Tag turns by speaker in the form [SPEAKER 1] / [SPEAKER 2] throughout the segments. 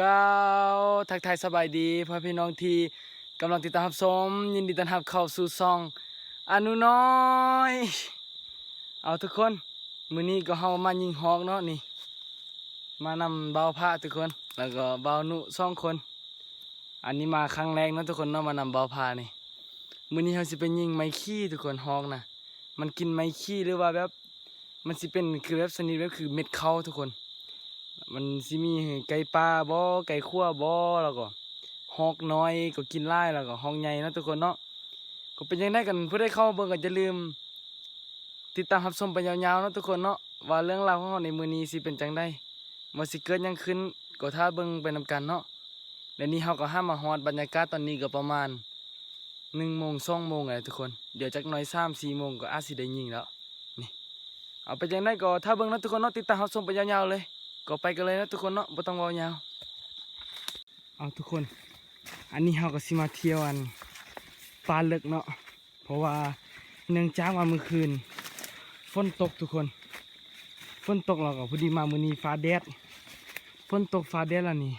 [SPEAKER 1] ก้าวทักทายสบายดีพ่อพี่น้องที่กำลังติดตามรับชมยินดีต้อนรับเข้าสู่ซองอนุน้อย เอาทุกคนมื้อนี้ก็เฮามายิงฮอกเนาะนี่ มานำเบาพระทุกคน แล้วก็เบาหนุสองคน อันนี้มาครั้งแรกเนาะทุกคนเนาะมานำเบาพานี่มื้อนี้เฮาสิไปยิงไม้ขี้ทุกคนฮอกนะมันกินไม้ขี้หรือว่าแบบมันสิเป็นคือแบบชนิดแบบคือเม็ดเข้าทุกคน มันสิมีไก่ป่าบ่ไก่ขั่วบ่แล้วก็ฮอกน้อยก็กินหลาแล้วก็ฮอกใหญ่นะทุกคนเนาะก็เป็นยังไงกันผู้ใดเข้าเบิ่งก็อย่าลืม ติดตามรับชมไปยาวๆนะทุกคนเนาะว่าเรื่องราวของเราในมื้อนี้สิเป็นจังไดว่าสิเกิดยังขึ้นก็ถ้าเบิ่งไปนํกันเนาะและนี่เฮาก็ห้ามมาฮอดบรรยากาศตอนนี้ก็ประมาณ1โมง2โมงแล้วทุกคน เดี๋ยวจักน่อย3 4โมงก็อาจสิได้ยิงแล้ว นี่ เอาไปจังไดก็ถ้าเบิ่งนะทุกคนเนาะติดตามรับชมไปยาวๆเลย ก็ไปกันเลยนะทุกคนเนาะบ่ต้องรอยาวเอาทุกคน อันนี้เราก็สิมาเที่ยวอันปลาเลึกเนาะเพราะว่าเนื่องจากว่าเมื่อคืนฝนตกทุกคนฝนตกเราก็พอดีมามื้อนี้ฟ้าแดดฝนตกฟ้าแดดแล้วนี่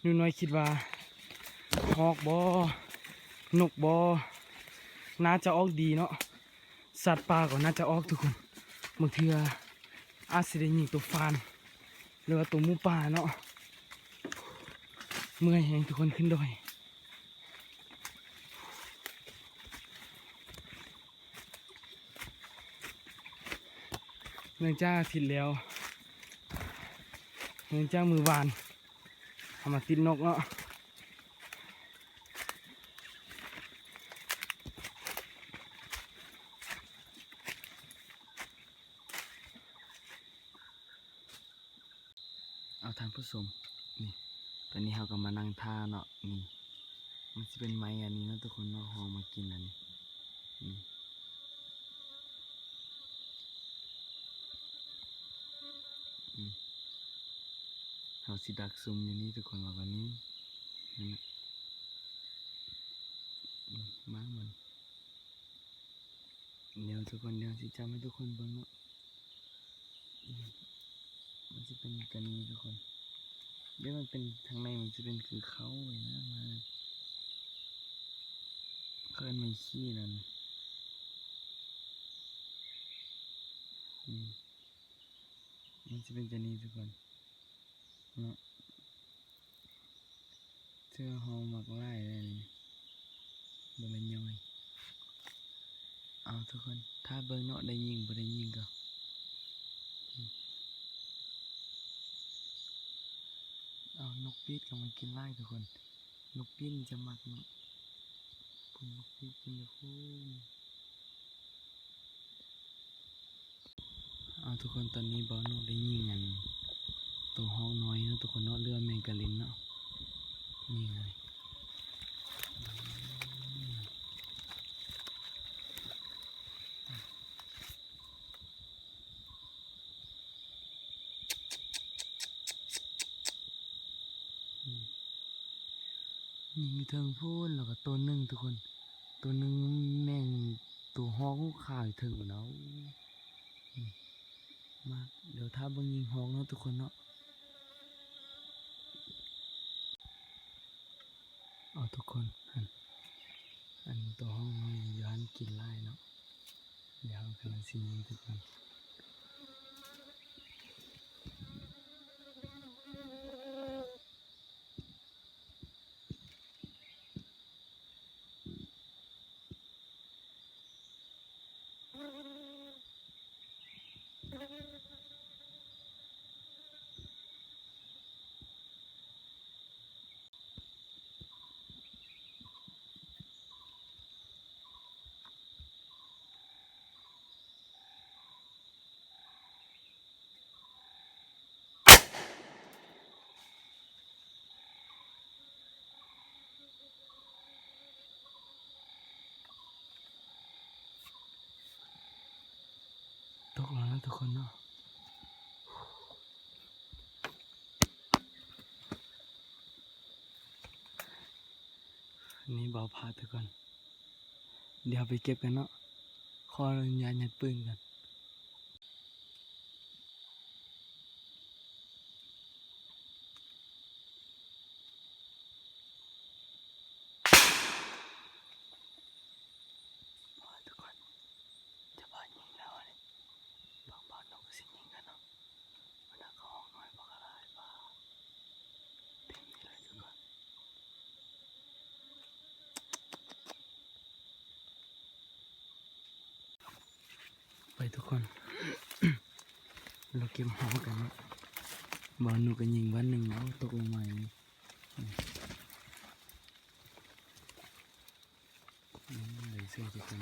[SPEAKER 1] หนูน้อยคิดว่าฮอกบ่นกบ่น่าจะออกดีเนาะสัตว์ป่าก็น่าจะออกทุกคนบางเทืออาจสิได้ยิงตัวฟาน เรือตัวมูป่าเนาะเมื่อยแหงทุกคนขึ้นดอยเนื่องจ้าทิดแล้วเนื่องจ้ามือวานเอามาติดนกเนาะเอาทานผู้ชม นี่ ตอนนี้เราก็มานั่งท่าเนาะนี่ มันจะเป็นไม้อันนี้นะทุกคนเนาะหอมากินอันนี้นี่เราสิดักซุ่มอยู่นี่ทุกคนว่าวันนี้นั่นน่ะอืมามันเดี๋ยวทุกคนเดี๋ยวสิจำให้ทุกคนเบิ่งเนาะมมันจะเป็นกันนี้ทุกคน เดี๋ยวมันเป็นทางในมันจะเป็นคือเขาเลยนะมาเคลื่อนไม่ขี้นั่นอืมมันจะเป็นจะนี้ทุกคนเนาะเสื้อหอมหมักไล่เลยนี่บริย่อยเอาทุกคน ถ้าเบิ่งเนาะได้ยิงบ่ได้ยิงก็ เอา นกปีดกำลังกินไล่ทุกคน นกปีดจะมักเนาะผมนกปีดกินอยู่พุ่นเอาทุกคนตอนนี้บอลนกได้ยิงกันตัวห้องน้อยเนาะทุกคนเนาะเรือแมงกะลินเนาะยิงเลยิ งเทิงพูนแล้วก็ตัวหนึ่งทุกคน ตัวหนึ่งแม่งตัวห้องข่ายถึงแล้วมาเดี๋ยวถ้าบังยิงฮอกเนาะทุกคนเนาะเอาทุกคนอันอันตัวห้องอยย้อนกินไล่เนาะเดี๋ยวกำลังสิยิงทุกคน แล้วทุกคนเนาะนี่เบาพาทุกคน เดี๋ยวไปเก็บกันเนาะขออนุญาตยัดปืนกัน พอทุกคนจะพายิงแล้วนี่บางบ้านเราก็สิยิงกันเนาะมันน่าก็ห้องน้อยบอกอะไรบ้าเต็มนี่เลยทุกคนไป ทุกคน เราเก็บหอกันเนาะบอลหนูก็ยิงวันหนึ่งแล้วตกลงมาอย่างนี้อืมอืมเลยเสื้อทุกคน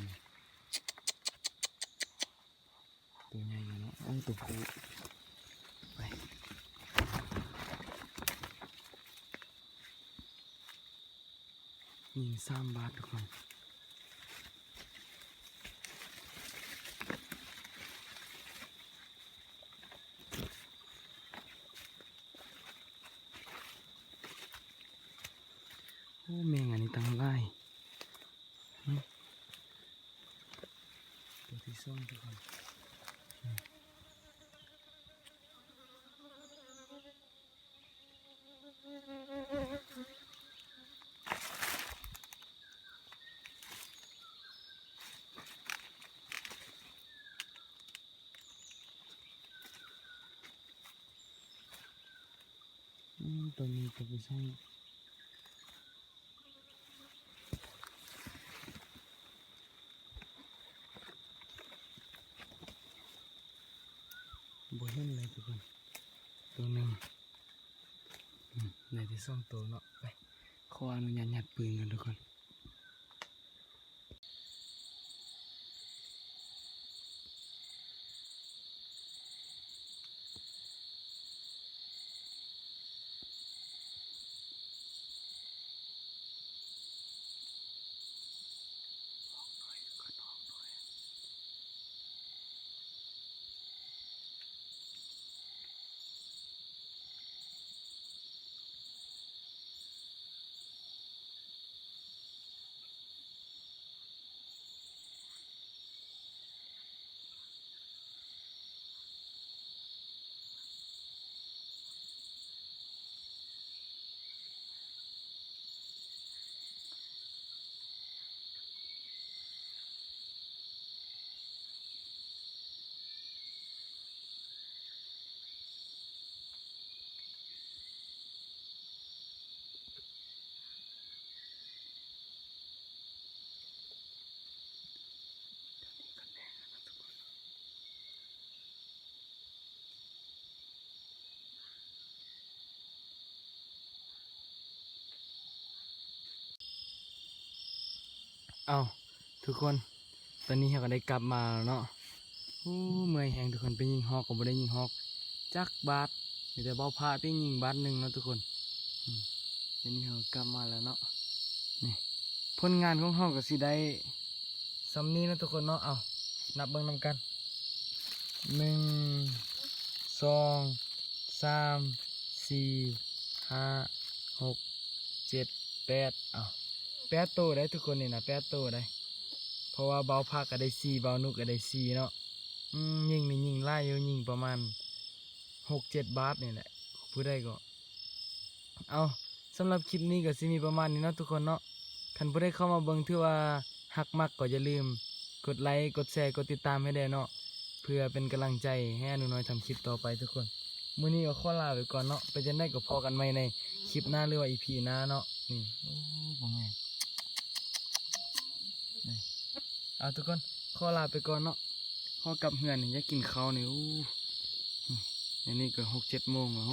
[SPEAKER 1] ตัวใหญ่อยู่เนาะโอ้ตัวผู้ไปยิงสามบาททุกคน แมงอันนี้ตั้งไล่หึตัวที่สองทุกคนอืมตัวนี้ตัวผู้ชาย บ่เห็นเลยทุกคนตัวหนึ่งในที่สองตัวเนาะไปขออนุญาตยัดปืนกันทุกคน เอาทุกคน ตอนนี้เราก็ได้กลับมาแล้วเนาะโอ้เมื่อยแหงทุกคนไปยิงฮอกก็บ่ได้ยิงฮอก จักบาทมีแต่เบาพาที่ยิงบาทหนึ่งเนาะทุกคนอืมนี้เรากลับมาแล้วเนาะนี่ผลงานของเราก็สิได้สำนี้นะทุกคนเนาะเอานับเบิ่งนำกันหนึ่งสองสามสี่ห้าหกเจ็ดแปดเอา ปดโตได้ทุกคนนี่นะแปดโตได้ เพราะว่าเบาพักก็ได้สี่เบานุกก็ได้สี่เนาะยิงนี่ยิงไล่อยู่ยิงประมาณหกเจ็ดบาทนี่แหละผู้ได้ก็ เอาสำหรับคลิปนี้ก็สิมีประมาณนี้เนาะทุกคนเนาะคันผู้ได้เข้ามาเบิ่งถือว่าหักมักก็อย่าลืม กดไลค์กดแชร์กดติดตามให้ได้เนาะเพื่อเป็นกำลังใจให้อนุน้อยทำคลิปต่อไปทุกคนมื้อนี้ก็ขอลาไปก่อนเนาะไปจะได้ก็พอกันใหม่ในคลิปหน้าหรือว่าอีพีหน้าเนาะนี่โอ้บ่แม่น เอาทุกคนขอลาไปก่อนเนาะขอกลับเฮือนนี่อยากกินข้าวนี่อู้อันนี้ก็หกเจ็ดโมงแล้ว